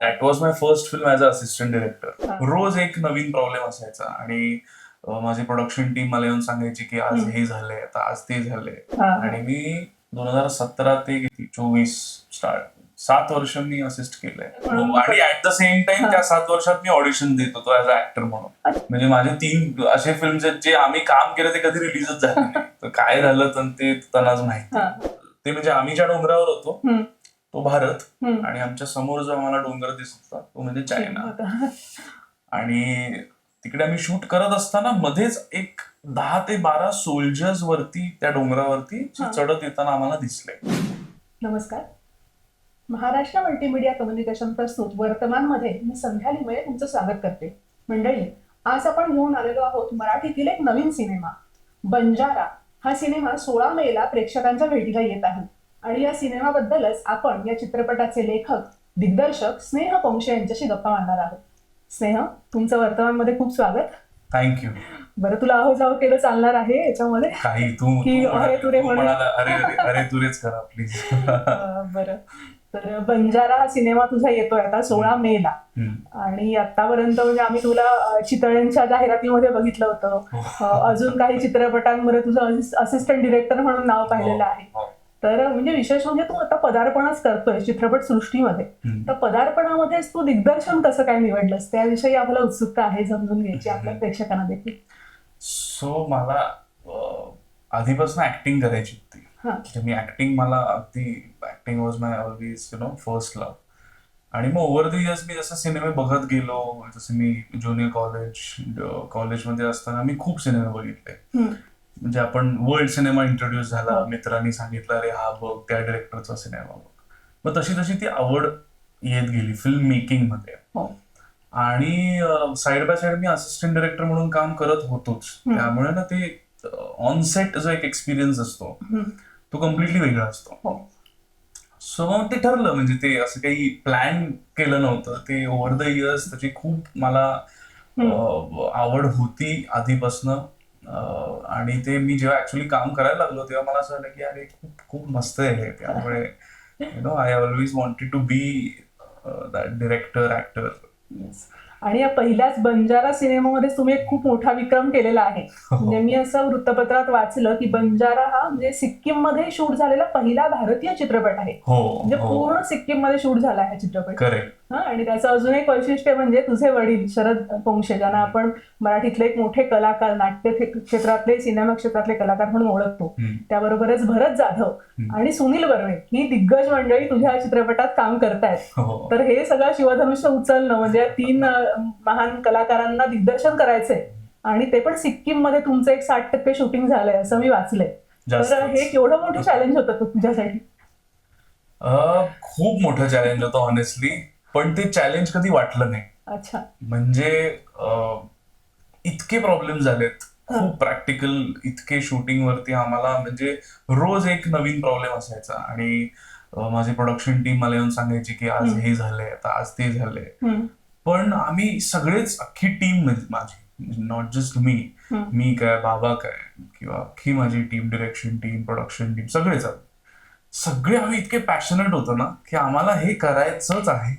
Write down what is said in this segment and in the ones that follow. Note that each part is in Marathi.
That was my first film as a assistant director. रोज एक नवीन प्रॉब्लेम असायचा आणि माझी प्रोडक्शन टीम मला येऊन सांगायची की आज. हे झालंय आता आज ते झालंय हा. आणि मी दोन हजार सतरा ते किती चोवीस स्टार्ट सात वर्ष मी असिस्ट केलंय आणि ऍट द सेम टाइम. त्या सात वर्षात मी ऑडिशन देत होतो ऍज अ ऍक्टर म्हणून. म्हणजे माझे तीन असे फिल्म आहेत जे आम्ही काम केलं ते कधी रिलीजच झाले नाही तर काय झालं तर ते त्यांनाच माहिती. ते म्हणजे आम्ही ज्या डोंगरावर होतो तो भारत. आणि आमच्यासमोर जो आम्हाला डोंगर दिसत होता तो म्हणजे चायना. आणि तिकडे आम्ही शूट करत असताना मध्येच एक दहा ते बारा सोल्जर्स वरती त्या डोंगरावरती. चढत येताना आम्हाला दिसले नमस्कार महाराष्ट्र मल्टीमीडिया कम्युनिकेशन प्रस्तुत वर्तमानमध्ये मी संध्या लिमये तुमचं स्वागत करते मंडळी आज आपण घेऊन आलेलो आहोत मराठीतील एक नवीन सिनेमा बंजारा हा सिनेमा सोळा मेला प्रेक्षकांच्या भेटीला येत आहे आणि या सिनेमाबद्दलच आपण या चित्रपटाचे लेखक दिग्दर्शक स्नेह पोंक्षे यांच्याशी गप्पा मारणार आहोत. स्नेह तुमचं वर्तमानमध्ये खूप स्वागत. थँक्यू बरं तुला अहो जाऊ केलं चालणार आहे याच्यामध्ये? काही तू की अरे तुरे अरे तुरेच करा प्लीज बरं. तर बंजारा हा सिनेमा तुझा येतोय आता सोळा मेला. आणि आतापर्यंत म्हणजे आम्ही तुला चितळ्यांच्या जाहिरातीमध्ये बघितलं होतं. अं, अजून काही चित्रपटांमध्ये तुझं असिस्टंट डिरेक्टर म्हणून नाव पाहिलेलं आहे. तर म्हणजे विशेष म्हणजे तू आता पदार्पणच करतोय चित्रपट सृष्टीमध्ये. तर पदार्पणामध्येच तू दिग्दर्शन कसं काय निवडलंस त्याविषयी आपल्याला उत्सुकता आहे समजून घ्यायची आपल्या प्रेक्षकांना देखील. सो मला आधीपासून ऍक्टिंग करायची होती. म्हणजे मी ऍक्टिंग मला अगदी acting was my always you know first love आणि मग ओव्हर द इयर्स मी जसं सिनेमे बघत गेलो जसं मी ज्युनियर कॉलेज कॉलेजमध्ये असताना मी खूप सिनेमे बघितले. म्हणजे आपण वर्ल्ड सिनेमा इंट्रोड्यूस झाला हो. मित्रांनी सांगितलं अरे हा बघ त्या डिरेक्टरचा सिनेमा बघ मग तशी तशी ती आवड येत गेली फिल्म मेकिंगमध्ये हो. आणि साइड बाय साइड मी असिस्टंट डिरेक्टर म्हणून काम करत होतोच. त्यामुळे ना ते ऑन सेट जो एक एक्सपिरियन्स असतो. तो कम्प्लिटली वेगळा असतो हो. सो मग ते ठरलं म्हणजे ते असं काही प्लॅन केलं नव्हतं ते ओव्हर द इयर्स त्याची खूप मला आवड होती आधीपासनं आणि ते मी जेव्हा ऍक्च्युली काम करायला लागलो तेव्हा मला असं वाटलं की अरे खूप खूप मस्त आहे हे. त्यामुळे you know I always wanted to be that director actor. आणि या पहिल्याच बंजारा सिनेमामध्ये तुम्ही एक खूप मोठा विक्रम केलेला आहे. म्हणजे मी असं वृत्तपत्रात वाचलं की बंजारा हा म्हणजे सिक्कीममध्ये शूट झालेला पहिला भारतीय चित्रपट आहे. हो म्हणजे हो. पूर्ण सिक्कीममध्ये शूट झाला आहे चित्रपट. करेक्ट हा आणि त्याचं अजून एक वैशिष्ट्य म्हणजे तुझे वडील शरद पोंक्षे ज्यांना आपण मराठीतले एक मोठे कलाकार नाट्य क्षेत्रातले सिनेमा क्षेत्रातले कलाकार म्हणून ओळखतो त्याबरोबरच भरत जाधव. आणि सुनील बर्वे ही दिग्गज मंडळी तुझ्या चित्रपटात काम करतायत. हो तर हे सगळं शिवधनुष्य उचलणं म्हणजे तीन महान कलाकारांना दिग्दर्शन करायचंय आणि ते पण सिक्कीममध्ये तुमचं एक साठ टक्के शूटिंग झालंय असं मी वाचलंय. तर हे केवढं मोठं चॅलेंज होतं तुझ्यासाठी? खूप मोठं चॅलेंज होतं ऑनेस्टली पण ते चॅलेंज कधी वाटलं नाही अच्छा म्हणजे अं, इतके प्रॉब्लेम झालेत. खूप प्रॅक्टिकल इतके शूटिंग वरती आम्हाला म्हणजे रोज एक नवीन प्रॉब्लेम असायचा आणि अं, माझी प्रोडक्शन टीम मला येऊन सांगायची की आज. हे झालंय आता आज ते झालंय हम्म, पण आम्ही सगळेच अख्खी टीम म्हणजे माझी नॉट जस्ट मी हम्म. मी काय बाबा काय किंवा अख्खी माझी team direction team production team सगळेच आहोत. सगळे आम्ही इतके पॅशनेट होतो ना की आम्हाला हे करायचंच आहे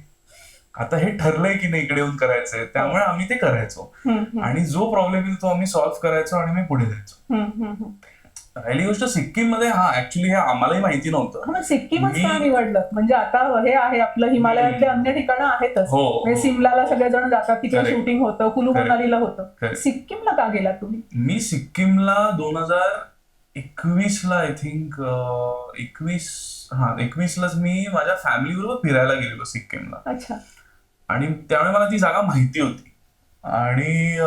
आता हे ठरलंय की नाही इकडे येऊन करायचंय त्यामुळे आम्ही ते करायचो. आणि जो प्रॉब्लेम येईल तो आम्ही सॉल्व्ह करायचो आणि मी पुढे जायचो. राहिली गोष्ट सिक्कीममध्ये हा ऍक्च्युली हे आम्हालाही माहिती नव्हतं. हा, मग सिक्कीमच मी- का निवडलं? म्हणजे आता हे आहे आपलं हिमालयातले अन्य ठिकाणं आहेतच. हो म्हणजे सिमलाला सगळेजण जातात Correct. शूटिंग होतं कुलू. मनालीला होतं. सिक्कीमला का गेला तुम्ही? मी सिक्कीमला दोन हजार एकवीस ला आय थिंक एकवीस हा एकवीसलाच मी माझ्या फॅमिली बरोबर फिरायला गेलेलो सिक्कीमला. अच्छा. आणि त्यामुळे मला ती जागा माहिती होती. आणि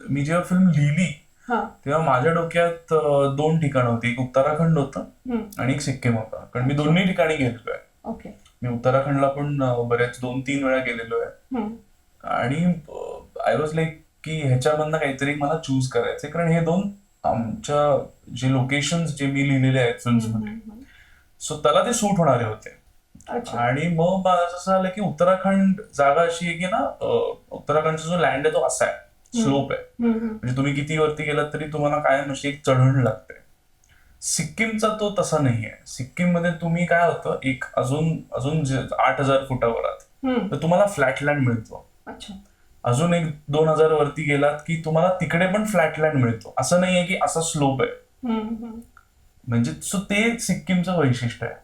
मी जेव्हा फिल्म लिहिली तेव्हा माझ्या डोक्यात दोन ठिकाणं होती. एक उत्तराखंड होतं आणि एक सिक्कीम होता. कारण मी दोन्ही ठिकाणी गेलेलो आहे. मी उत्तराखंडला पण बरेच दोन तीन वेळा गेलेलो आहे. आणि आय वॉज लाईक की ह्याच्यामधनं काहीतरी मला चूज करायचंय. कारण हे दोन आमच्या जे लोकेशन जे मी लिहिलेले आहेत फिल्म्स हम्म, मध्ये हम्म. सो त्याला ते सूट होणारे होते. आणि मग मला असं झालं की उत्तराखंड जागा अशी आहे की ना उत्तराखंडचा जो लँड आहे तो असा आहे. स्लोप आहे. म्हणजे तुम्ही किती वरती गेलात तरी तुम्हाला कायम अशी एक चढण लागते. सिक्कीमचा तो तसा नाही आहे सिक्कीममध्ये तुम्ही काय होतं एक अजून अजून आठ हजार फुटावर आहात. तर तुम्हाला फ्लॅटलँड मिळतो. अच्छा. अजून एक दोन हजार वरती गेलात की तुम्हाला तिकडे पण फ्लॅटलँड मिळतो. असं नाहीये की असा स्लोप आहे. म्हणजे सो ते सिक्कीमचं वैशिष्ट्य आहे.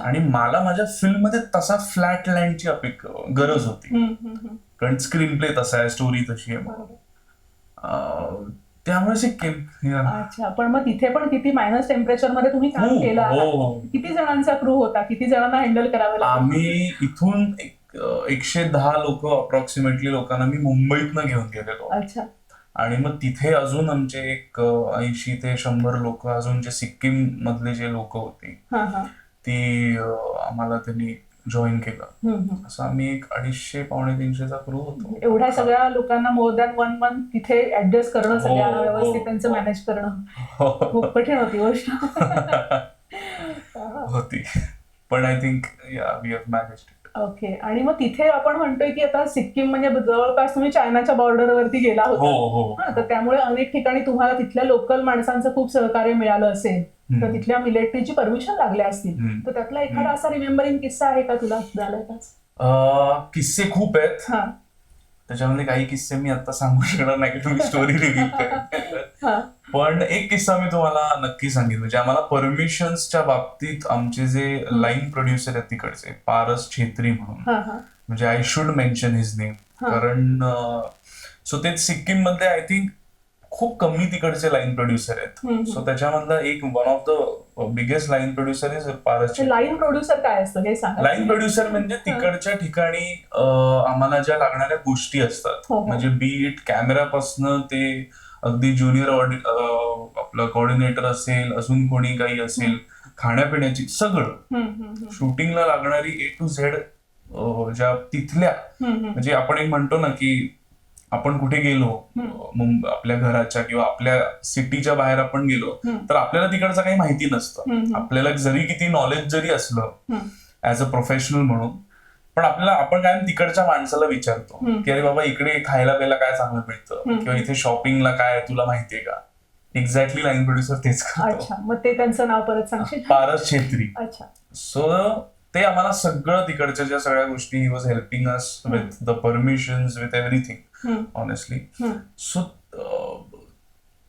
आणि मला माझ्या फिल्ममध्ये तसा फ्लॅट लँडची अपेक गरज होती. कारण स्क्रीन प्ले तसा आहे स्टोरी तशी आहे. त्यामुळे. अच्छा पण मग तिथे पण किती मायनस टेम्परेचरमध्ये तुम्ही काम हो, केलं? हो. किती जणांचा क्रू होता? किती जणांना हँडल करावं आम्ही इथून एकशे दहा लोक अप्रॉक्सिमेटली लोकांना मी मुंबईतनं घेऊन गेलेलो. अच्छा. आणि मग तिथे अजून आमचे एक ऐंशी ते शंभर लोक अजून जे सिक्कीम मधले जे लोक होती. हा हा. ती आम्हाला त्यांनी जॉईन केलं. असं आम्ही एक अडीचशे पावणे तीनशेचा क्रू होतो. एवढ्या सगळ्या लोकांना मोर दॅन वन मंथ तिथे ऍडजस्ट करणं हो, सगळ्यांना हो, व्यवस्थित त्यांचं हो. मॅनेज करणं. हो. खूप कठीण होती गोष्ट. होती. पण आय थिंक या वी हॅव मॅनेज ओके आणि मग तिथे आपण म्हणतोय की आता सिक्कीम म्हणजे जवळपास तुम्ही चायनाच्या बॉर्डरवरती गेला हो होता. हो हा, तर त्यामुळे अनेक ठिकाणी तुम्हाला तिथल्या लोकल माणसांचं खूप सहकार्य मिळालं असेल. तर. तिथल्या मिलिटरीची परमिशन लागल्या असतील. तर त्यातला एखादा. असा रिमेंबरिंग किस्सा आहे का तुला झालाय का किस्से खूप आहेत. त्याच्यामध्ये काही किस्से मी आता सांगू शकणार नाही की तुम्ही स्टोरी हा. पण एक किस्सा मी तुम्हाला नक्की सांगेन. म्हणजे आम्हाला परमिशन्सच्या बाबतीत आमचे जे लाईन प्रोड्युसर आहेत तिकडचे पारस छेत्री म्हणून. म्हणजे I should mention his name. कारण सो ते सिक्कीममध्ये आय थिंक खूप कमी तिकडचे लाईन प्रोड्युसर आहेत सो. त्याच्यामधला एक one of the biggest line producer is Paras. Line producer काय असतं हे सांगा लाईन प्रोड्युसर म्हणजे तिकडच्या ठिकाणी आम्हाला ज्या लागणाऱ्या गोष्टी असतात हो, हो. म्हणजे बी इट कॅमेरापासनं ते अगदी ज्युनियर आपलं कोऑर्डिनेटर असेल अजून कोणी काही असेल खाण्यापिण्याची सगळं. शूटिंगला लागणारी ए टू झेड ज्या तिथल्या. म्हणजे आपण एक म्हणतो ना की आपण कुठे गेलो आपल्या घराच्या किंवा आपल्या सिटीच्या बाहेर आपण गेलो. तर आपल्याला तिकडचं काही माहिती नसतं. आपल्याला जरी किती नॉलेज जरी असलं. ऍज अ प्रोफेशनल म्हणून पण आपल्याला आपण काय तिकडच्या माणसाला विचारतो. की अरे बाबा इकडे खायला प्यायला काय चांगलं मिळतं. किंवा इथे शॉपिंगला काय तुला माहितीये का एक्झॅक्टली लाईन प्रोड्युसर तेच करतो मग ते त्यांचं नाव परत सांगशील पारस छेत्री सो ते आम्हाला सगळं तिकडच्या ज्या सगळ्या गोष्टी he was helping us with the permissions with everything honestly so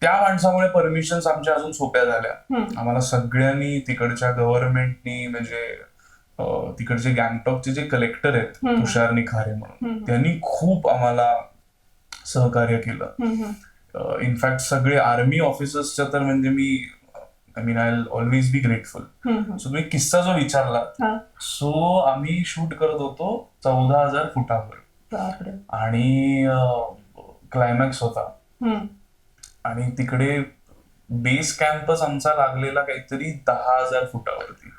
त्या माणसामुळे परमिशन्स आमच्या अजून सोप्या झाल्या. आम्हाला सगळ्यांनी तिकडच्या गव्हर्नमेंटनी म्हणजे तिकडचे गँगटॉकचे जे कलेक्टर आहेत. तुषार निखारे म्हणून. त्यांनी खूप आम्हाला सहकार्य केलं. इनफॅक्ट सगळे आर्मी ऑफिसर्सच्या तर म्हणजे मी I mean I always be grateful. So तुम्ही किस्सा जो विचारला सो आम्ही शूट करत होतो चौदा हजार फुटावर आणि क्लायमॅक्स होता. आणि तिकडे बेस कॅम्पस आमचा लागलेला काहीतरी दहा हजार फुटावरती.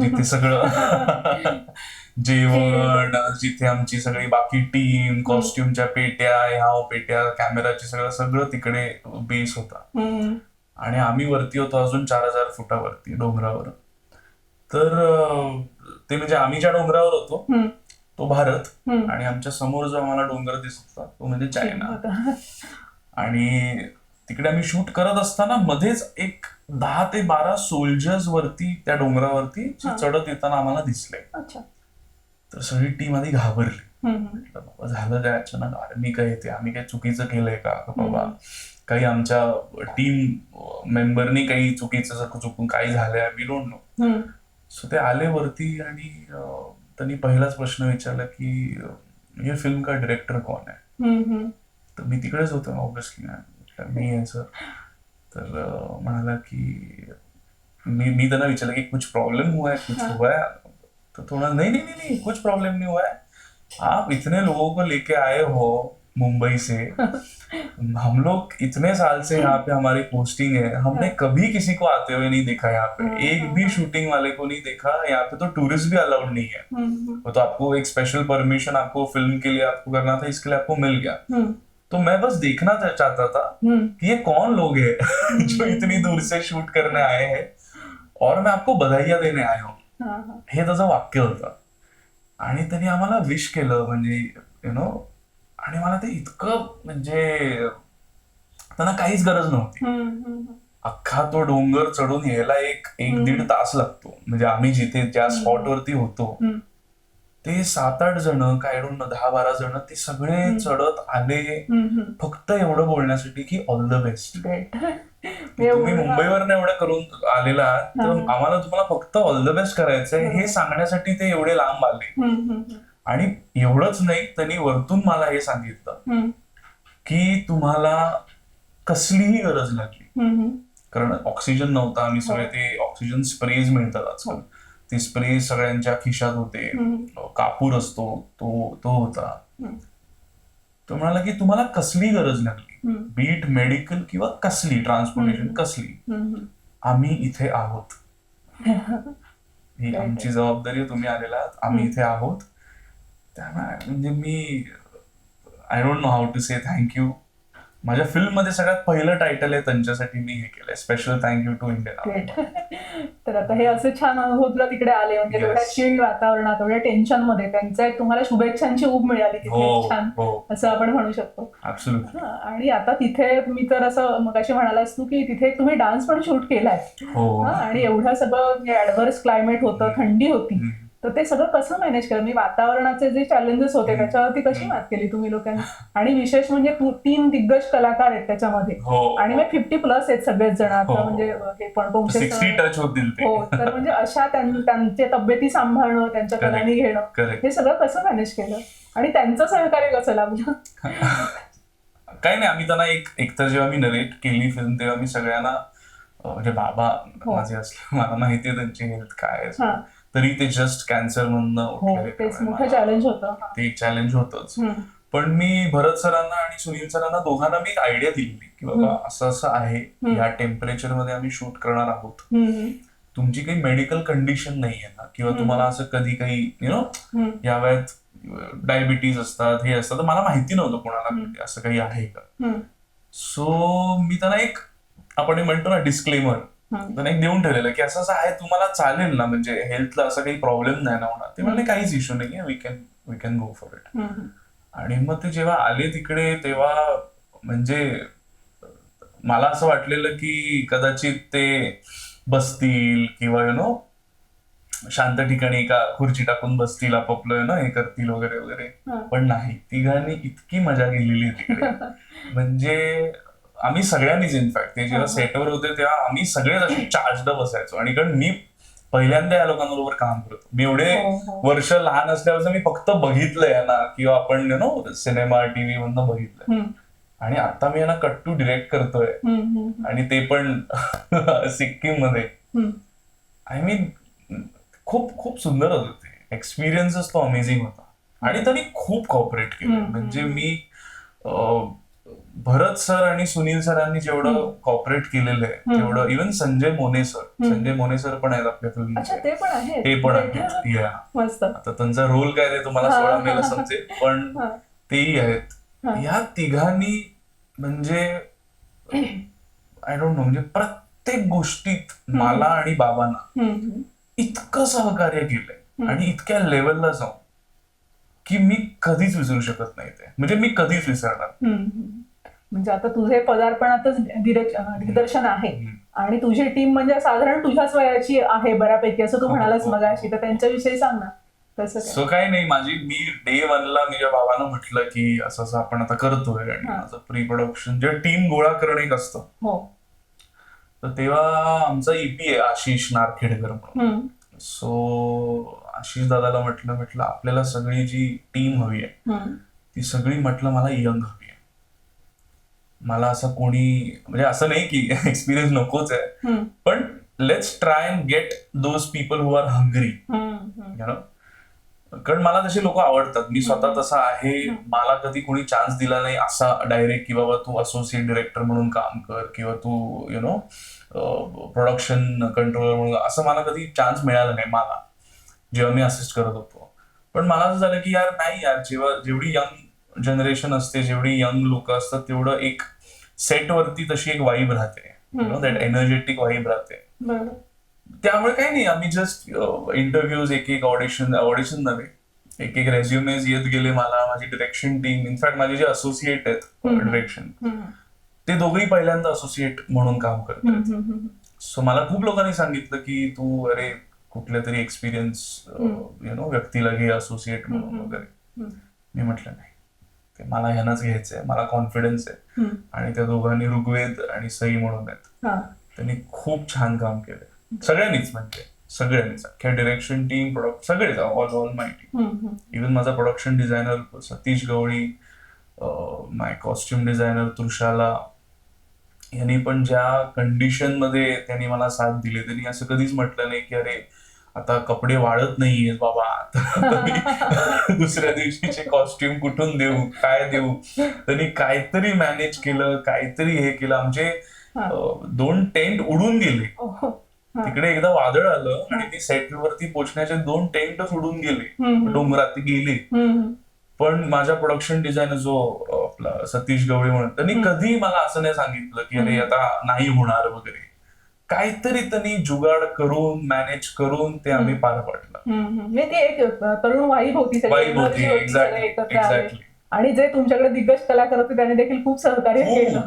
जिथे सगळं जेवण जिथे आमची सगळी बाकी टीम कॉस्ट्युमच्या पेट्या ह्या पेट्या कॅमेराची सगळं सगळं तिकडे बेस होता. आणि आम्ही वरती होतो अजून चार हजार फुटावरती डोंगरावर तर ते म्हणजे आम्ही ज्या डोंगरावर होतो तो भारत हम्म. आणि आमच्यासमोर जो आम्हाला डोंगर दिसत होता तो म्हणजे चायना. आणि तिकडे आम्ही शूट करत असताना मध्येच एक दहा ते बारा सोल्जर्स वरती त्या डोंगरावरती जे हा. चढत येताना आम्हाला दिसले. अच्छा. तर सगळी टीम आधी घाबरली. हम्म, हम्म. म्हटलं, बाबा झालं काय अचानक? आर्मी काय येते? आम्ही काय चुकीचं केलंय का? का बाबा. काही आमच्या टीम मेंबरनी काही चुकीचं जर चुकून काही झालंय we don't know hmm, so ते आले वरती आणि अं, त्यांनी पहिलाच प्रश्न विचारला की हे फिल्म का डिरेक्टर कोण आहे. तर मी तिकडेच होतो ऑब्विसली मी आहे सर तर म्हणाला की मी मी त्यांना विचारलं की कुछ प्रॉब्लेम हुआ है? कुछ. हुआ है? तो थोड़ा नहीं नहीं नहीं नहीं कुछ प्रॉब्लम नहीं हुआ है. आप इतने लोगों को लेके आए हो मुंबई से हम लोग इतने साल से यहाँ पे हमारी पोस्टिंग है। हमने कभी किसी को आते हुए नहीं देखा यहाँ पे। एक भी. शूटिंग वाले को नहीं देखा। यहाँ पे तो टूरिस्ट भी अलाउड नहीं है. वो तो आपको एक स्पेशल परमिशन आपको फिल्म के लिए आपको करना था इसके लिए आपको मिल गया। तो मैं बस देखना चाहता था. कि ये कौन लोग हैं जो इतनी दूर से शूट करने आए हैं। और मैं आपको बधाईया देने आया हूँ। हा, हा. हे त्याचं वाक्य होतं। आणि त्यांनी आम्हाला विश केलं म्हणजे यु नो आणि मला ते इतकं म्हणजे त्यांना काहीच गरज नव्हती. अख्खा तो डोंगर चढून यायला एक एक. दीड तास लागतो म्हणजे आम्ही जिथे ज्या स्पॉट वरती होतो. ते सात आठ जण काय दहा बारा जण ते सगळे. चढत आले. फक्त एवढं बोलण्यासाठी की ऑल द बेस्ट. तुम्ही मुंबईवर एवढं करून आलेला तर. आम्हाला तुम्हाला फक्त ऑल द बेस्ट करायचंय हे. सांगण्यासाठी ते एवढे लांब आले आणि एवढंच नाही त्यांनी वरतून मला हे सांगितलं की तुम्हाला कसलीही गरज लागली. कारण ऑक्सिजन नव्हता आम्ही सगळे हो. ते ऑक्सिजन स्प्रेज मिळतात आजकाल ते स्प्रे सगळ्यांच्या खिशात होते कापूर असतो तो तो होता. तो म्हणाला की तुम्हाला कसली गरज लागली बीट मेडिकल किंवा कसली ट्रान्सपोर्टेशन. कसली. आम्ही इथे आहोत ही आमची. जबाबदारी तुम्ही आलेला आम्ही. इथे आहोत त्यामुळे म्हणजे मी I don't know how to say thank you माझ्या फिल्ममध्ये सगळ्यात पहिलं टायटल आहे त्यांच्यासाठी मी हे केलंय. Special thank you to Indian Great. तर आता हे असे छान अनुभव तुला तिकडे आले. म्हणजे. एवढ्या चिल्ड वातावरणात एवढ्या टेन्शनमध्ये. त्यांच्या तुम्हाला शुभेच्छांची ऊब मिळाली हो तिथे छान. हो. असं आपण म्हणू शकतो. हा, आणि आता तिथे तुम्ही तर असं मगाशी म्हणालास तू की तिथे तुम्ही डान्स पण शूट केलाय. हो. हा, आणि एवढं सगळं ऍडव्हर्स क्लायमेट होतं थंडी होती. तर ते सगळं कसं मॅनेज केलं? मी वातावरणाचे जे चॅलेंजेस होते त्याच्यावरती कशी मात केली तुम्ही लोकांनी? आणि विशेष म्हणजे तीन दिग्गज कलाकार आहेत त्याच्यामध्ये. हो आणि मग फिफ्टी प्लस आहेत सगळेच जण. आता हो. म्हणजे हे पण हो तर म्हणजे अशा त्यां- त्यांचे तब्येती सांभाळणं त्यांच्या. कलानी घेणं हे सगळं कसं मॅनेज केलं? आणि त्यांचं सहकार्य कसं लाभलं? काही नाही आम्ही त्यांना एक एकतर जेव्हा मी नरेट केली फिल्म तेव्हा मी सगळ्यांना म्हणजे बाबा हो. माझे असले मला माहिती आहे त्यांची हेल्थ काय आहे. हा. तरी ते जस्ट कॅन्सर मधनं हो चॅलेंज होतं. ते एक चॅलेंज होतच पण मी भरत सरांना आणि सुनील सरांना दोघांना मी एक आयडिया दिली की बाबा. असं असं आहे हम्म. या टेम्परेचरमध्ये आम्ही शूट करणार आहोत. तुमची काही मेडिकल कंडिशन नाहीये ना? किंवा. तुम्हाला असं कधी काही यु नो या वयात डायबिटीज असतात हे असतात तर मला माहिती नव्हतं कोणाला असं काही आहे का? सो मी त्यांना एक आपण म्हणतो ना डिस्क्लेमर त्यांना एक देऊन ठेवलेलं की असं असं आहे तुम्हाला चालेल ना म्हणजे हेल्थला असं काही प्रॉब्लेम नाही ना होणार. ते म्हणले काहीच इश्यू नाही we can we can go for it आणि मग ते जेव्हा आले तिकडे तेव्हा म्हणजे मला असं वाटलेलं की कदाचित ते बसतील किंवा यु नो शांत ठिकाणी एका खुर्ची टाकून बसतील आपापलं नो हे करतील वगैरे वगैरे. पण नाही तिघांनी इतकी मजा केलेली तिकडे. म्हणजे आम्ही सगळ्यांनीच इनफॅक्ट ते जेव्हा. सेटवर होते तेव्हा आम्ही सगळेच असे चार्जड बसायचो आणि कारण मी पहिल्यांदा या लोकांबरोबर काम करतो मी एवढे हो, हो. वर्ष लहान असल्यापासून मी फक्त बघितलंय यांना किंवा आपण यु नो सिनेमा टीव्ही मधनं बघितलंय. आणि आता मी यांना कट टू डिरेक्ट करतोय आणि ते पण सिक्कीममध्ये. आय मीन खूप खूप सुंदर होतं ते. एक्सपिरियन्सच तो अमेझिंग होता. आणि त्यांनी खूप कॉपरेट केलं. म्हणजे. मी भरत सर आणि सुनील सरांनी जेवढं. कॉपरेट केलेलं आहे. तेवढं इव्हन संजय मोने सर. संजय मोने सर पण आहेत आपल्या अच्छा फिल्मचे ते पण आहेत या आता त्यांचा रोल काय ते तुम्हाला सोळा मेला. समजेल पण तेही आहेत हा. या तिघांनी म्हणजे आय डोंट नो म्हणजे प्रत्येक गोष्टीत. मला आणि बाबांना. इतकं सहकार्य केलंय. आणि इतक्या लेवलला जाऊन की मी कधीच विसरू शकत नाही ते म्हणजे मी कधीच विसरणार. म्हणजे आता तुझे पदार्पणातच दिग्दर्श- दिग्दर्शन आहे. आणि तुझी टीम म्हणजे साधारण तुझ्याच वयाची आहे बऱ्यापैकी असं तू हो, म्हणालास हो, मगाशी. हो. तर त्यांच्याविषयी सांग ना. कसं काय? सो काही नाही. माझी मी डे वनला मी जेव्हा बाबांना म्हटलं की असं असं आपण आता करतोय. आणि. माझं प्री प्रोडक्शन जे टीम गोळा करणं एक असतं. हो. तर तेव्हा आमचा ईपी आहे आशिष नारखेडकर म्हणून. सो आशिष दादाला म्हटलं म्हटलं आपल्याला सगळी जी टीम हवी आहे ती सगळी म्हटलं मला यंग हवी मला असं कोणी म्हणजे असं नाही की एक्सपिरियन्स नकोच आहे. पण let's try and get those people who are hungry. You know कारण मला तसे लोक आवडतात. मी स्वतः तसा आहे. मला कधी कोणी चान्स दिला नाही असा डायरेक्ट की बाबा तू असोसिएट डिरेक्टर म्हणून काम कर किंवा तू यु नो प्रोडक्शन कंट्रोलर म्हणून. असं मला कधी चान्स मिळाला नाही मला. जेव्हा मी असिस्ट करत होतो. पण मला असं झालं की यार नाही यार. जेव्हा जेवढी यंग जनरेशन असते जेवढी यंग लोक असतात तेवढं एक सेटवरती तशी एक वाईब राहते you know that energetic vibe राहते. त्यामुळे काही नाही आम्ही जस्ट इंटरव्ह्यूज एक एक ऑडिशन ऑडिशन नव्हे एक एक रेझ्युमेज येत गेले मला माझी डिरेक्शन टीम इनफॅक्ट माझे जे असोसिएट आहेत. डिरेक्शन ते दोघेही पहिल्यांदा असोसिएट म्हणून काम करतात. सो मला खूप लोकांनी सांगितलं की तू अरे कुठल्या तरी एक्सपिरियन्स यु नो व्यक्तीला घे असोसिएट म्हणून. वगैरे. मी म्हटलं नाही मला ह्यानंच घ्यायचंय मला कॉन्फिडन्स आहे. आणि त्या दोघांनी ऋग्वेद आणि सई म्हणून आहेत. त्यांनी खूप छान काम केलं सगळ्यांनीच म्हणजे सगळ्यांनीच अख्ख्या डिरेक्शन टीम प्रोडक्ट सगळेच all all my team. Even माझा production designer Satish Gawli my costume designer Trishala यांनी पण ज्या कंडिशनमध्ये त्यांनी मला साथ दिली त्यांनी असं कधीच म्हटलं नाही की अरे आता कपडे वाढत नाहीये बाबा आता दुसऱ्या दिवशीचे कॉस्ट्युम कुठून देऊ काय देऊ त्यांनी काहीतरी मॅनेज केलं काहीतरी हे केलं आमचे दोन टेंट उडून गेले. तिकडे एकदा वादळ आलं आणि ती सेटल वरती पोहोचण्याचे दोन टेंटच उडून गेले. डोंगरात गेले. पण माझा प्रोडक्शन डिझायनर जो आपला सतीश गवळी म्हणून त्यांनी. कधी मला असं नाही सांगितलं की अरे. आता नाही होणार वगैरे काहीतरी त्यांनी जुगाड करून मॅनेज करून ते आम्ही. पार पाडलं. म्हणजे ती एक तरुण वाईब होती वाईब होती एक्झॅक्टली आणि जे तुमच्याकडे दिग्गज कलाकार होते त्याने देखील खूप सहकार्य केलं.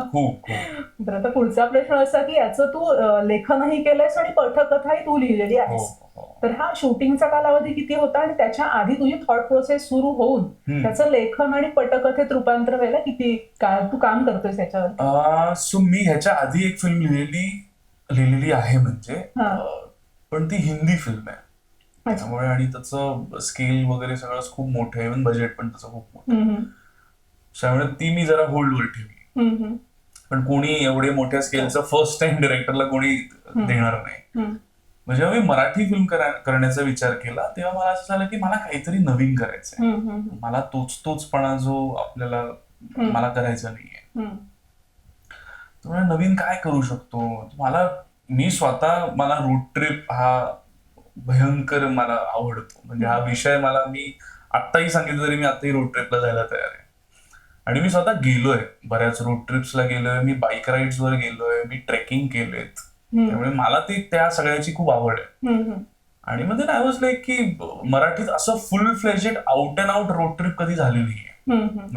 तर आता पुढचा प्रश्न असा की याचं तू लेखनही केलंयस आणि पठकथाही तू लिहिलेली हो आहेस. हो. तर हा शूटिंगचा कालावधी किती होता आणि त्याच्या आधी तुझी थॉट प्रोसेस सुरू होऊन. त्याचं लेखन आणि पटकथेत रूपांतर व्हायला किती तू काम करतोयस याच्यावर? सो मी ह्याच्या आधी एक फिल्म लिहिलेली लिहिलेली आहे म्हणजे हा. अं, पण ती हिंदी फिल्म आहे. त्यामुळे आणि त्याचं स्केल वगैरे सगळं खूप मोठं आहे इव्हन बजेट पण त्याचं खूप मोठं हम्म, हम्म. त्यामुळे ती मी जरा होल्डवर ठेवली हम्म, हम्म. पण कोणी एवढे मोठ्या स्केलचं फर्स्ट टाइम डिरेक्टरला कोणी देणार नाही हम्म. म्हणजे जेव्हा मी मराठी फिल्म करण्याचा विचार केला तेव्हा मला असं झालं की मला काहीतरी नवीन हम्म, हम्म, मला तोच तोचपणा जो आपल्याला. मला करायचा नाहीये हम्म. त्यामुळे नवीन काय करू शकतो? मला मी स्वतः मला रोड ट्रिप हा भयंकर मला आवडतो. म्हणजे हा विषय मला मी आत्ताही सांगितलं तरी मी आत्ताही रोड ट्रिपला जायला तयार आहे. आणि मी स्वतः गेलोय. बऱ्याच रोड ट्रिप्सला गेलोय. मी बाईक राईड्स वर गेलोय. मी ट्रेकिंग केलेत. त्यामुळे मला ते त्या सगळ्याची खूप आवड आहे. आणि मग आय वॉज लाईक की मराठीत असं full fledged out and out road trip कधी झाली नाहीये.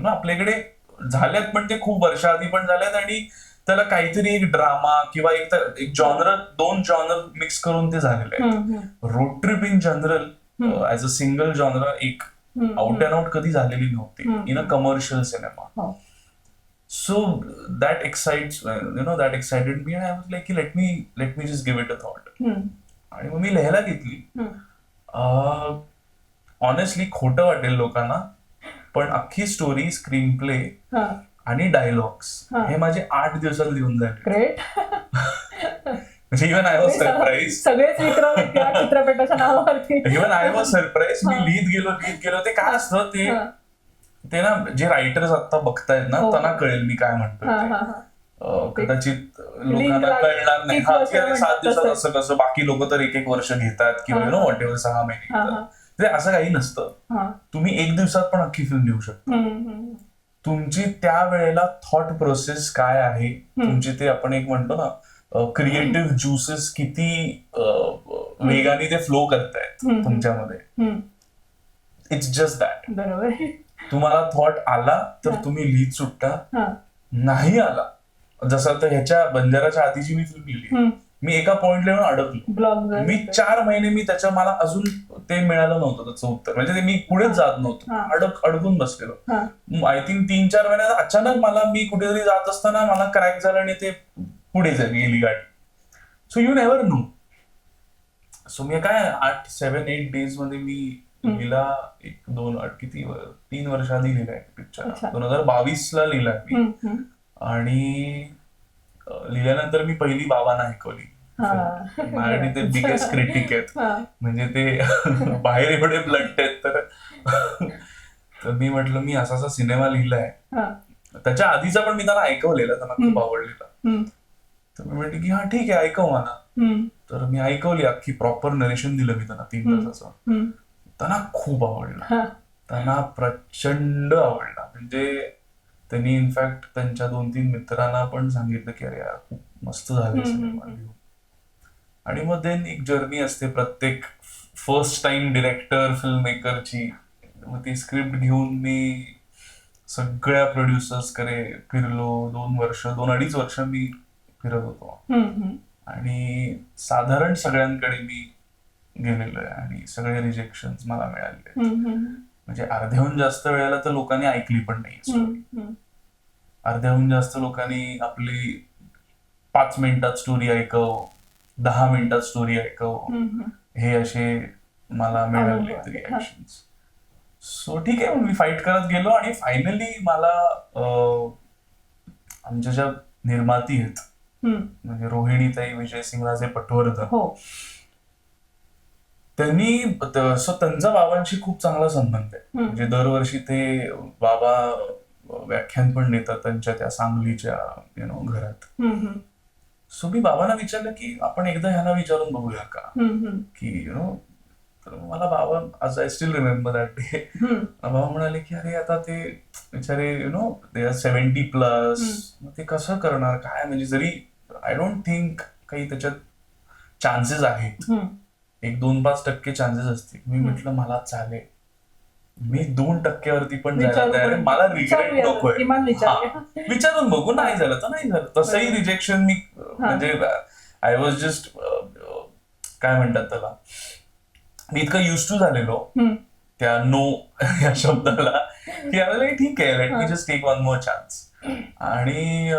आपल्याकडे झाल्यात पण ते खूप वर्षाआधी पण झाल्यात आणि त्याला काहीतरी एक ड्रामा किंवा एक तर- एक जॉनर दोन जॉनर मिक्स करून ते झालेले आहे हम्म, हम्म. Road trip in general. As a single genre एक आउट अँड आउट कधी झालेली नव्हती. In a commercial cinema. So that excites you know that excited me I was like की let me let me just give it a thought. आणि मग मी लिहायला घेतली. ऑनेस्टली खोटं वाटेल लोकांना पण अख्खी स्टोरी स्क्रीन प्ले. आणि डायलॉग्स हा. हे माझे आठ दिवसात लिहून झाले ग्रेट म्हणजे इव्हन आय वॉज सरप्राईज सगळेच या चित्रपटाच्या नावावरती इव्हन आय वॉज सरप्राईज मी हा. लिहित गेलो लिहित गेलो ते काय असतं ते हा, ते ना जे रायटर्स आता बघतायत ना हो. त्यांना कळेल मी काय म्हणतो हा, ते. हा, हा. अं, कदाचित लोकांना लागेल. कळणार नाही तीस हा वर्ष की अरे सात म्हणतात दिवसात तसं. असं कसं बाकी लोक तर एक एक वर्ष घेतात किंवा हा, यु नो हा. वॉट एव्हर सहा महिने हा, घेतात ते असं काही नसतं हा. तुम्ही एक दिवसात पण अख्खी फिल्म लिहू शकता हम्म, हम्म. तुमची त्या वेळेला थॉट प्रोसेस काय आहे. तुमची ते आपण एक म्हणतो ना क्रिएटिव्ह ज्युसेस किती वेगाने ते फ्लो करतायत. तुमच्यामध्ये. इट्स जस्ट दॅट बरोबर तुम्हाला थॉट आला तर. तुम्ही लिहित सुटता. नाही आला जसं आता ह्याच्या बंजाराच्या आधीची मी फिल्म लिहिली. मी एका पॉइंट येऊन अडकलो मी चार महिने मी त्याच्या मला अजून ते मिळालं नव्हतं त्याचं उत्तर म्हणजे ते मी पुढेच जात नव्हतो. अडक अडकून बसलेलो. आय थिंक तीन चार महिन्यात अचानक मला मी कुठेतरी जात असताना मला क्रॅक झालं आणि ते पुढे गेली गाडी so you never know so मी काय आठ सेव्हन एट डेजमध्ये मी. लिहिला एक दोन आठ किती तीन वर्ष आधी लिहिलाय पिक्चर. दोन हजार बावीस ला लिहिलाय मी हम्म, हम्म. आणि लिहिल्यानंतर मी पहिली बाबांना ऐकवली हा. माझ्याकडे ते बिगेस्ट क्रिटिक आहेत. म्हणजे ते बाहेर एवढे ब्लंट आहेत तर मी म्हटलं मी असा असा सिनेमा लिहिलाय हा. त्याच्या आधीचा पण मी त्यांना ऐकवलेला त्यांना खूप. आवडलेला. तर मी म्हटलं की हा ठीक आहे ऐकव मला. तर मी ऐकवली अख्खी प्रॉपर नरेशन दिलं मी त्यांना तीन. तासाचं. त्यांना खूप आवडला. त्यांना प्रचंड आवडला म्हणजे त्यांनी इनफॅक्ट त्यांच्या दोन तीन मित्रांना पण सांगितलं की अरे यार खूप मस्त झाले सिनेमा आणि मग देन एक जर्नी असते प्रत्येक फर्स्ट टाइम डिरेक्टर फिल्म मेकरची मग ती स्क्रिप्ट घेऊन मी सगळ्या प्रोड्युसर्सकडे फिरलो. दोन वर्ष दोन अडीच वर्ष मी फिरत होतो. आणि साधारण सगळ्यांकडे मी गेलेलो आहे आणि सगळे रिजेक्शन मला मिळाले म्हणजे अर्ध्याहून जास्त वेळेला तर लोकांनी ऐकली पण नाही. अर्ध्याहून जास्त लोकांनी आपली पाच मिनिटात स्टोरी ऐकव दहा मिनिटात स्टोरी ऐकव. हे असे मला मिळाले. रिॲक्शन सो ठीक आहे मी फाईट करत गेलो आणि फायनली मला आमच्या ज्या निर्माती आहेत. म्हणजे रोहिणीताई विजय सिंगराजे पटवर्धन हो त्यांनी सो त्यांचा बाबांशी खूप चांगला संबंध आहे. म्हणजे दरवर्षी ते बाबा व्याख्यान पण देतात त्यांच्या त्या सांगलीच्या यु नो घरात. सो मी बाबांना विचारलं की आपण एकदा ह्याला विचारून बघूया का. की यु नो तर मला बाबा आज I still remember that day. बाबा म्हणाले की अरे आता ते बिचारे you know they are seventy plus ते कसं करणार काय म्हणजे जरी आय डोंट थिंक काही त्याच्यात चान्सेस आहेत. एक दोन पाच टक्के चान्सेस असतील. मी म्हटलं मला चालेल. मी दोन टक्क्यावरती पण जायला तयार आहे. मला रिग्रेट नकोय. विचारून बघू. नाही झालं तर नाही झालं. तसंही. रिजेक्शन मी म्हणजे आय वॉज जस्ट काय म्हणतात त्याला? मी इतकं युज टू झालेलो. त्या नो या शब्दाला. की ठीक आहे. Let me. Just take one more chance आणि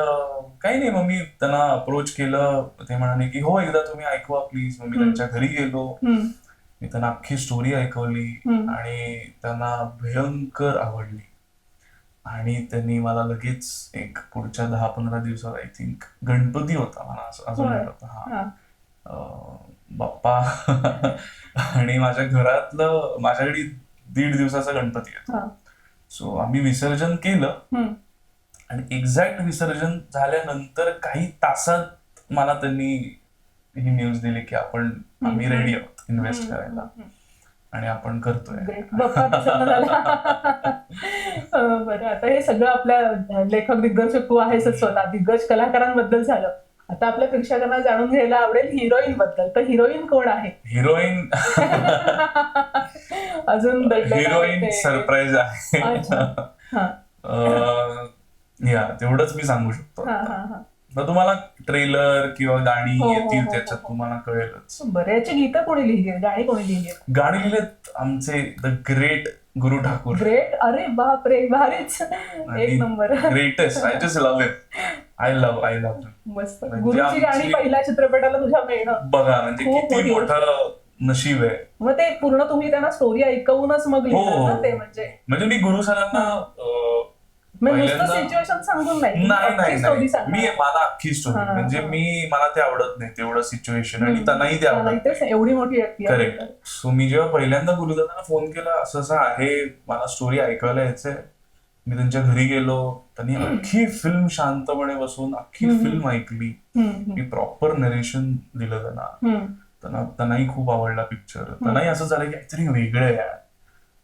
काही नाही मग मी त्यांना अप्रोच केलं ते म्हणाले की हो एकदा तुम्ही ऐकवा प्लीज मग मी. त्यांच्या घरी गेलो. मी त्यांना अख्खी स्टोरी ऐकवली. आणि त्यांना भयंकर आवडली आणि त्यांनी मला लगेच एक पुढच्या दहा पंधरा दिवसात आय थिंक गणपती होता मला असं अजून. आठवतं हा बाप्पा आणि माझ्या घरातलं माझ्याकडे दीड दिवसाचा गणपती हा. सो आम्ही विसर्जन केलं. आणि एक्झॅक्ट विसर्जन झाल्यानंतर काही तासात मला त्यांनी ही न्यूज दिली की आपण आम्ही. रेडी आहोत इन्व्हेस्ट. करायला. आणि आपण करतोय. अं, बरं आता हे सगळं आपल्या लेखक दिग्दर्शक तू आहेस स्वतः दिग्गज कलाकारांबद्दल झालं आता आपल्या प्रेक्षकांना जाणून घ्यायला आवडेल हिरोईन बद्दल तर हिरोईन कोण आहे हिरोईन अजून हिरोईन. सरप्राईज आहे. हा. या तेवढंच मी सांगू शकतो. हा, हा, हा. तर तुम्हाला ट्रेलर किंवा गाणी हो, हो, येतील हो, त्याच्यात हो. तुम्हाला कळेलच. बऱ्याची गीतं कोणी लिहिली आहेत गाणी कोणी लिहिली आहेत गाणी लिहिलेत आमचे the great Guru Thakur. Great अरे बापरे भारीच. एक number. Greatest I just love it I love I love मस्त. म्हणजे गुरुची आमची- गाणी पहिल्या चित्रपटाला तुझ्या मिळणं. बघा म्हणजे खूप किती मोठी मोठं नशीब आहे. मग ते पूर्ण तुम्ही त्यांना स्टोरी ऐकवूनच मग हो लिहिलं ना. ते म्हणजे. म्हणजे मी गुरु सरांना अं, मग नुसतं पहिल्यांदा- सिच्युएशन सांगून नाही. नाही मी मला अख्खी स्टोरी हा, म्हणजे. मी मला ते आवडत नाही तेवढं सिच्युएशन आणि. त्यांनाही ते आवडत एवढी मोठी व्यक्ती आहे. करेक्ट सो मी जेव्हा पहिल्यांदा गुरुदादांना फोन केला असं असं आहे मला स्टोरी ऐकायला यायचंय. मी त्यांच्या घरी गेलो. त्यांनी अख्खी फिल्म शांतपणे बसून अख्खी हम्म. फिल्म ऐकली. हम्म, मी प्रॉपर नरेशन दिलं त्यांना. हम्म. त्यांना त्यांनाही खूप आवडला पिक्चर त्यांनाही असं झालं की काहीतरी वेगळं आहे यार.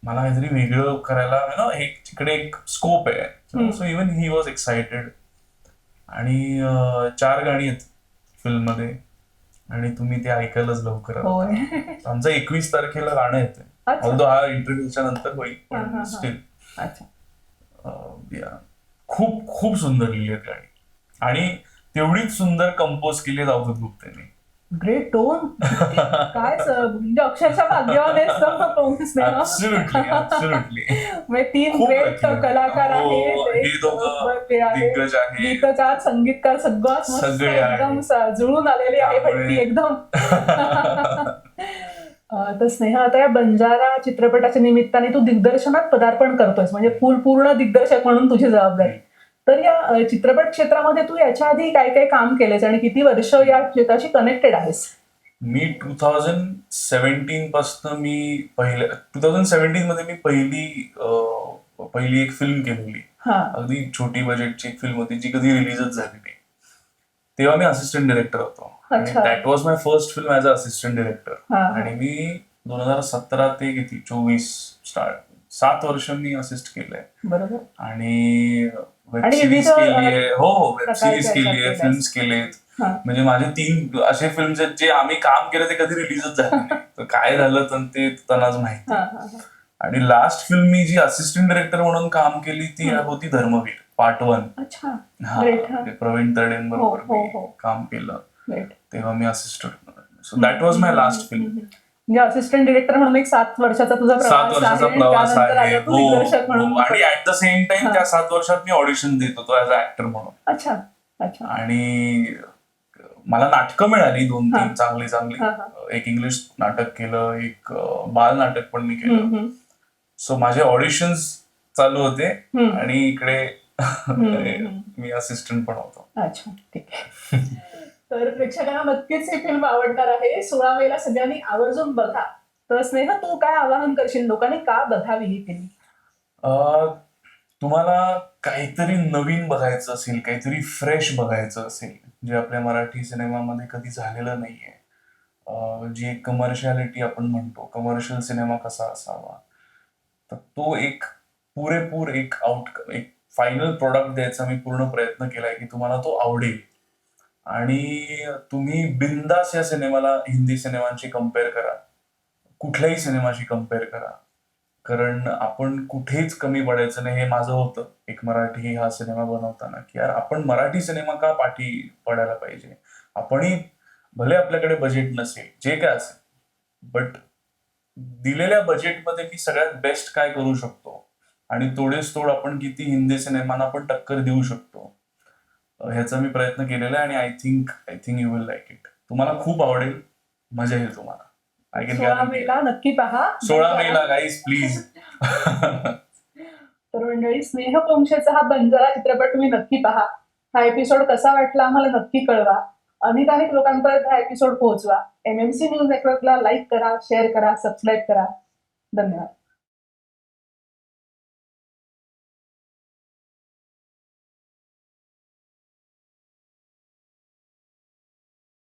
मला काहीतरी वेगळं करायला you know, एक तिकडे एक स्कोप आहे. So even he was excited आणि चार गाणी आहेत फिल्ममध्ये आणि तुम्ही ते ऐकायलाच लवकर आमचं एकवीस तारखेला गाणं येते ऑल्दो हा इंटरव्ह्यूच्या नंतर होईल पण. स्टील खूप खूप सुंदर लिहिली आहेत गाणी आणि तेवढीच सुंदर कंपोज केली आहेत अवधूत गुप्तेने ग्रेट टोन. काय म्हणजे अक्षरशः भाग्यवान आहेस. ऍब्सुल्युटली म्हणजे तीन ग्रेट. कलाकार हो, आहेत. गीतकार संगीतकार सगळं. एकदम जुळून आलेली आहे भट्टी एकदम. तर स्नेहा आता या बंजारा चित्रपटाच्या निमित्ताने तू दिग्दर्शनात पदार्पण करतोयस. म्हणजे फुल पूर्ण दिग्दर्शक म्हणून तुझी जबाबदारी. तर या चित्रपट क्षेत्रामध्ये तू याच्या आधी काय काय काम केलेस आणि किती वर्ष या क्षेत्राशी कनेक्टेड आहेस? मी टू थाउजंड सेव्हन्टीन पासन मी पहिले टू थाउजंड सेव्हन्टीन मध्ये मी पहिली पहिली एक फिल्म केलेली. हा. अगदी छोटी बजेटची एक फिल्म होती जी कधी रिलीजच झाली नाही. तेव्हा मी असिस्टंट डिरेक्टर होतो. That was my first film as a assistant director. आणि मी दोन हजार सतरा ते किती चोवीस स्टार्ट सात वर्ष मी असिस्ट केलंय. बरोबर. आणि वेब सिरीज केली आहे. हो हो वेब सिरीज केली आहे फिल्म्स केलेत म्हणजे माझे तीन असे फिल्म्स आहेत जे आम्ही काम केलं ते कधी रिलीजच झाले नाही. तर काय झालं तर ते त्यांनाच माहिती. आणि लास्ट फिल्म मी जी असिस्टंट डिरेक्टर म्हणून काम केली ती. होती धर्मवीर पार्ट वन हा प्रवीण तर्डेंबरोबर हो, हो, हो. काम केलं. तेव्हा मी assistant so that was my last film म्हणजे असिस्टंट डिरेक्टर म्हणून एक सात वर्षाचा तुझा सात वर्षाचा प्रवास आहे हो, हो. आणि ऍट द सेम टाइम हा. त्या सात वर्षात मी ऑडिशन देत होतो ऍज अ ऍक्टर म्हणून अच्छा अच्छा आणि मला नाटकं मिळाली दोन हा. तीन चांगली चांगली हा, हा. एक इंग्लिश नाटक केलं एक अं, बाल नाटक पण मी केलं हम्म, हम्म, सो माझे ऑडिशन्स चालू होते हम्म. आणि इकडे हम्म. मी असिस्टंट पण होतो अच्छा ठीक आहे तर प्रेक्षकांना नक्कीच हे फिल्म आवडणार आहे. सोळा मेला सगळ्यांनी आवर्जून बघा. तर स्नेह तू काय आवाहन करशील? लोकांनी का बघावी ही फिल्म तुम्हाला काहीतरी नवीन बघायचं असेल काहीतरी फ्रेश बघायचं असेल जे आपल्या मराठी सिनेमामध्ये कधी झालेलं नाहीये. जी एक कमर्शियालिटी आपण म्हणतो कमर्शियल सिनेमा कसा असावा तर तो एक पुरेपूर एक आउट एक फायनल प्रोडक्ट द्यायचा मी पूर्ण प्रयत्न केलाय की तुम्हाला तो आवडेल. आणि तुम्ही बिंदास या सिनेमाला हिंदी सिनेमांशी कंपेअर करा. कुठल्याही सिनेमाशी कंपेअर करा. कारण आपण कुठेच कमी पडायचं नाही हे माझं होतं. एक मराठी हा सिनेमा बनवताना की यार आपण मराठी सिनेमा का पाठी पडायला पाहिजे? आपणही भले आपल्याकडे बजेट नसेल जे काय असेल बट दिलेल्या बजेटमध्ये मी सगळ्यात बेस्ट काय करू शकतो? आणि तोडेस तोड आपण किती हिंदी सिनेमांना पण टक्कर देऊ शकतो. ह्याचा मी प्रयत्न केलेला आहे आणि I think I think you will like it तुम्हाला खूप आवडेल. मजा येईल तुम्हाला. आय कॅन मेला नक्की पहा. सोळा मेला गाईज प्लीज तर मंडळी स्नेह पोंक्षेचा हा बंजारा चित्रपट तुम्ही नक्की पहा. हा एपिसोड कसा वाटला आम्हाला नक्की कळवा. अनेकानेक लोकांपर्यंत हा एपिसोड पोहोचवा. एमएमसी न्यूज नेटवर्कला लाईक करा शेअर करा सबस्क्राईब करा. धन्यवाद.